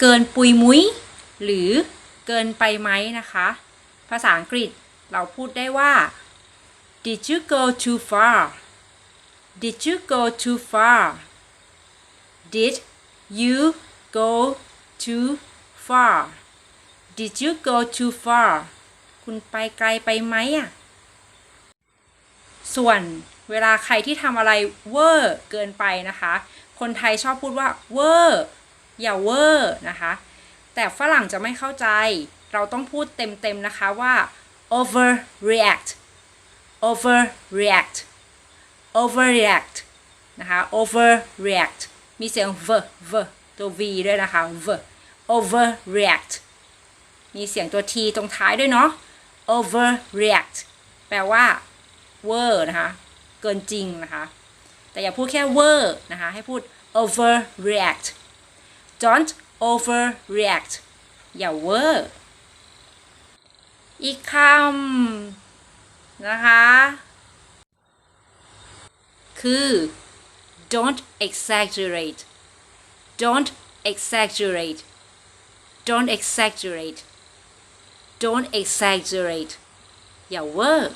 เกินปุยมุ้ย หรือเกินไปไหมนะคะ ภาษาอังกฤษเราพูดได้ว่า did you go too far did you go too far did you go too far did you go too far คุณไปไกลไปไหมอะ ส่วนเวลาใครที่ทำอะไรเวอร์เกินไปนะคะ คนไทยชอบพูดว่าเวอร์ อย่าเวอร์นะคะ แต่ฝรั่งจะไม่เข้าใจ เราต้องพูดเต็มๆนะคะว่า overreact overreact overreact นะคะ overreact มีเสียง v v ตัว v ด้วยนะคะ v overreact มีเสียงตัว t ตรงท้ายด้วยเนาะ overreact แปลว่าเวอร์นะคะ เกินจริงนะคะ แต่อย่าพูดแค่เวอร์นะคะ ให้พูด overreact don't overreact อย่าเวอร์ อีกคำนะคะ คือ don't exaggerate don't exaggerate don't exaggerate don't exaggerate อย่าเวอร์